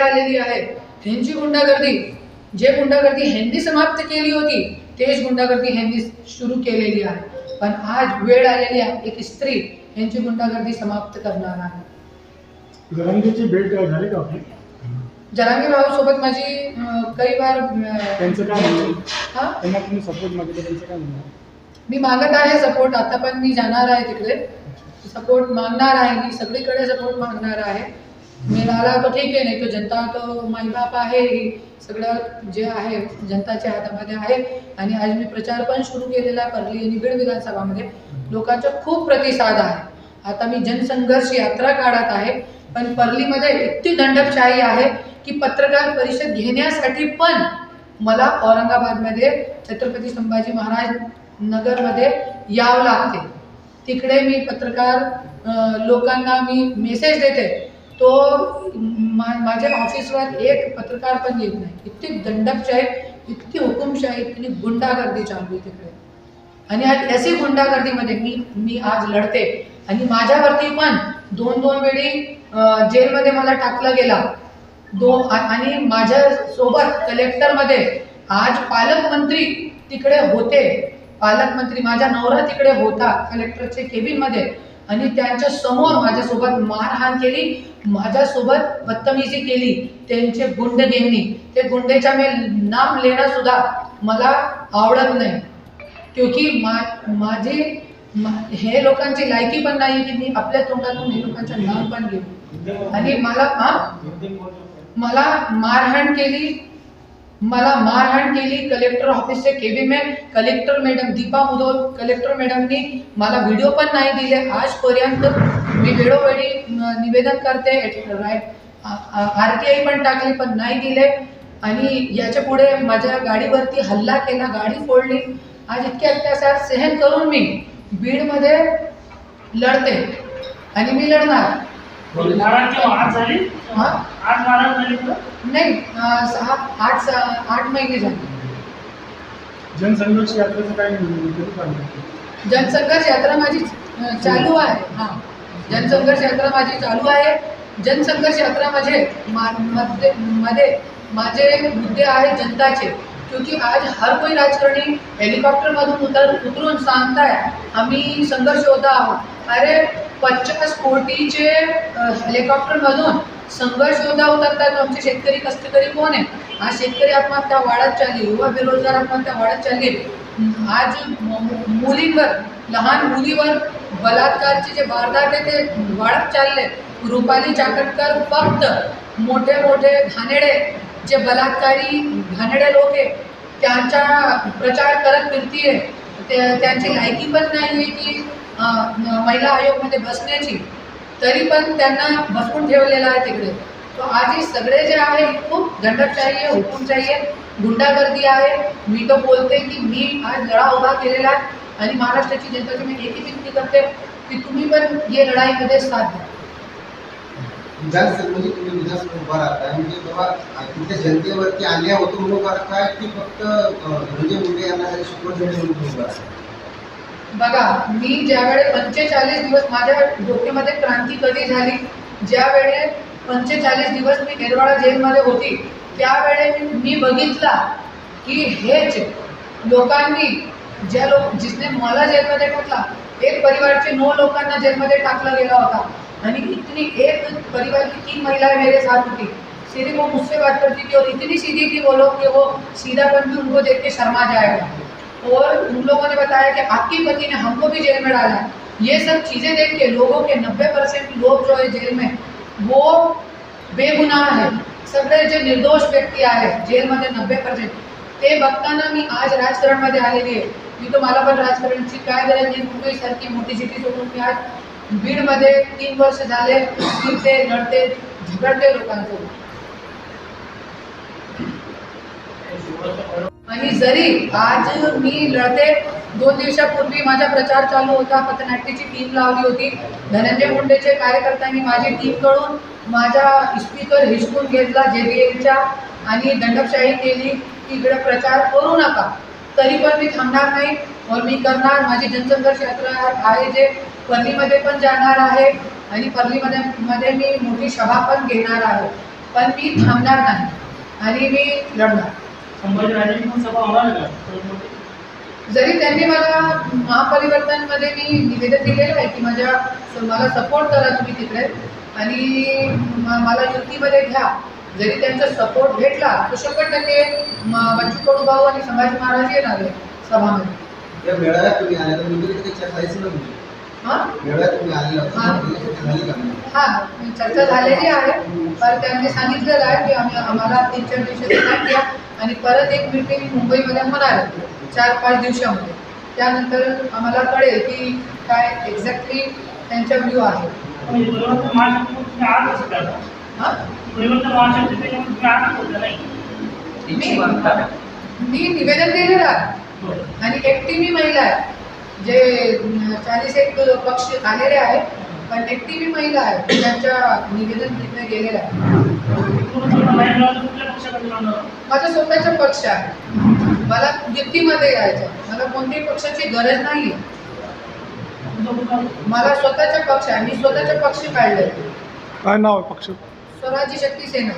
ह्यांची गुंडागर्दी. जे गुंडागर्दी ह्यांनी समाप्त केली होती तेच गुंडागर्दी ह्यांनी सुरू केलेली आहे. पण आज वेळ आलेली आहे. एक स्त्री यांची गुंडागर्दी समाप्त करणार आहे. जरांगीची भेट झाली का आपली? जरांगी भाऊ सोबत माझी अं, काही अं, त्यांचं काय म्हणणं हा? त्यांना तुम्ही सपोर्ट मागितलं त्यांचं काय म्हणणं मी मागत आहे सपोर्ट आता पण मी जाणार आहे तिकडे. सपोर्ट मागणार आहे. मी सगळीकडे सपोर्ट मागणार आहे. मिळाला तर ठीक आहे नाही तो जनता तो माईबाप आहे. ही सगळं जे आहे जनताच्या हातामध्ये आहे. आणि आज मी प्रचार पण सुरू केलेला आहे परली आणि बीड विधानसभामध्ये. लोकांचा खूप प्रतिसाद आहे. आता मी जनसंघर्ष यात्रा काढत आहे. पण परलीमध्ये इतकी दंडपशाही आहे की पत्रकार परिषद घेण्यासाठी पण मला औरंगाबादमध्ये छत्रपती संभाजी महाराज नगरमध्ये यावं लागते. तिकडे मी पत्रकार लोकांना मी मेसेज देते. तो मा माझ्या ऑफिसवर एक पत्रकार पण येत नाही. इतकी दंडकशाही इतकी हुकुमशाही इतकी गुंडागर्दी चालू आहे तिकडे. आणि आज अशी गुंडागर्दीमध्ये मी मी आज लढते. आणि माझ्यावरती पण दोन दोन वेळी जेलमध्ये मला टाकलं गेला. दो आणि माझ्या सोबत कलेक्टरमध्ये आज पालकमंत्री तिकडे होते. पालकमंत्री माझा नवरा तिकडे होता कलेक्टरचे केबिनमध्ये आणि त्यांच्यासमोर माझ्यासोबत मारहाण केली माझ्यासोबत बदतमीजी केली त्यांचे गुंड घेणे ते गुंडेच्या मी नाम लेणं सुद्धा मला आवडत नाही. क्योंकि मा माझे मा- हे लोकांची लायकी पण नाही की मी आपल्या तोंडातून हे लोकांचं नाम पण घेऊ. आणि मला हा? मला मारहाण केली मला मारहाण केली कलेक्टर ऑफिसचे केबिन में collector madam Deepa Mudhol collector मॅडमनी मला व्हिडिओ पण नाही दिले. आजपर्यंत मी वेळोवेळी निवेदन करते. आर टी आय पण टाकली पण नाही दिले. आणि याच्यापुढे माझ्या गाडीवरती हल्ला केला गाडी फोडली. आज इतके अत्याचार सहन करून मी बीडमध्ये लढते. आणि मी लढणार. हा? नाही सहा आठ आठ महिने झाले. जनसंघर्ष यात्रेचं काय कधी जनसंघर्ष यात्रा माझी चालू आहे. हां. जनसंघर्ष यात्रा माझी चालू आहे. जनसंघर्ष यात्रा माझे मा- मध्ये मध्ये माझे मुद्दे आहेत जनताचे. क्योंकि आज हर कोई राजकारणी हेलिकॉप्टरमधून उतर उतरून सांगताय आम्ही संघर्ष होता आहोत. अरे पचास कोटीचे हेलिकॉप्टरमधून संघर्ष योद्धा उतरतात आमचे शेतकरी कष्टकरी कोण आहे? आज शेतकरी आत्महत्या वाढत चालली युवा बेरोजगार आत्महत्या वाढत चालली आज मु- मुलींवर लहान मुलीवर बलात्कारचे जे वारदात आहे ते वाढत चालले. रुपाली चाकटकर फक्त मोठे मोठे घाणेडे जे बलात्कारी घाणेडे लोक आहे त्यांचा प्रचार करत फिरतीये. ते त्यांची लायकी पण नाही आहे की महिला आयोगमध्ये बसण्याची. तरी पण त्यांना बसवून ठेवलेलं आहे तिकडे. तो आज हे सगळे जे आहे खूप दंडकशाही आहे हुकुमशाही आहे गुंडागर्दी आहे. मी तो बोलते की मी आज लढा उभा केलेला आहे आणि महाराष्ट्राची जनतेची मी एकही विनंती करते की तुम्ही पण हे लढाईमध्ये साथ द्या. विधानसभा तुम्ही विधानसभा उभा राहताय म्हणजे बाबा तिथे जनतेवरती अन्याय होतो म्हणून उभा राहताय की फक्त अं, धनंजय मुंडे यांना शिकवण देणे म्हणून तुम्ही उभा राहताय बघा मी ज्यावेळे पंचेचाळीस दिवस माझ्या डोक्यामध्ये क्रांती कधी झाली? ज्यावेळे पंचेचाळीस दिवस मी नेरवाडा जेलमध्ये होती. त्यावेळे मी बघितला की हेच लोकांनी ज्या लोक जिसने मला जेलमध्ये टाकला एक परिवारचे नऊ लोकांना जेलमध्ये टाकला गेला होता. आणि इतनी एक परिवार, की तीन महिलाएँ मेरे साथ थी सीधी वो मुझसे बात करती थी और इतनी सीधी थी वो लोग कि वो सीधापन भी उनको देख के शर्मा जाएगा। और उन लोगों ने बताया कि आपकी पति ने हमको भी जेल में डाला। ये सब चीज़ें देख के लोगों के 90 परसेंट लोग जो है जेल में वो बेगुनाह आहे सगळे जे निर्दोष व्यक्ती आहेत जेलमध्ये नब्बे पर्सेंट ते बघताना मी आज राजकारणमध्ये आलेली आहे. मी तर मला पण राजकारणची काय गरज नाही मुंबईसारखी मोठी सिटी सोडून मी आज बीडमध्ये तीन वर्ष झाले फिरते लढते झगडते लोकांसोबत. आणि जरी आज मी लढते दोन दिवसापूर्वी माझा प्रचार चालू होता पथनाट्याची टीम लावली होती. धनंजय मुंडेचे कार्यकर्त्यांनी माझी टीमकडून माझा स्पीकर हिसकून घेतला जे बी एमच्या आणि दंडकशाही केली. की इकडं प्रचार करू नका. तरी पण मी थांबणार नाही. और मी करणार. माझी जनसंघर्ष यात्रा आहे जे परलीमध्ये पण जाणार आहे. आणि परलीमध्ये मध्ये मी मोठी सभा पण घेणार आहे. पण मी थांबणार नाही. आणि मी लढणार. संभाजीराजांची पण सभा होणार आहे का? परळमध्ये? जरी त्यांनी मला महापरिवर्तनमध्ये मी निवेदन दिलेलं आहे की माझ्या मला सपोर्ट करा तुम्ही तिकडे. आणि म- मला युतीमध्ये घ्या. जरी त्यांचा सपोर्ट भेटला तर शंभर टक्के म- बच्चू कडू भाऊ आणि संभाजी महाराज येणार आहे सभामध्ये. या मेळाव्यात तुम्ही आल्या तर मुंबईत काही चर्चा झालीच हां? हा. चर्चा झालेली आहे. पण त्यांनी सांगितलेलं आहे की आम्ही आम्हाला तीन चार द्या. आणि परत एक मीटिंग मुंबईमध्ये होणार आहे. चार पाच दिवसामध्ये. त्यानंतर आम्हाला कळेल की काय एक्झॅक्टली त्यांचा व्ह्यू आहे. मी? निवेदन दिलेलं आहे. आणि एकटी मी महिला आहे. जे चाळीस एक पक्ष आलेले आहे पण एकटी मी महिला आहे. ज्यांच्या निवेदन तिथे गेलेलं आहे. माझा स्वतःचा पक्ष आहे. मला युतीमध्ये यायचं. मला कोणत्याही पक्षाची गरज नाही मला स्वतःचा पक्ष आहे. मी स्वतःचा पक्ष काढले काय नाव आहे पक्ष? स्वराज्य शक्ती सेना.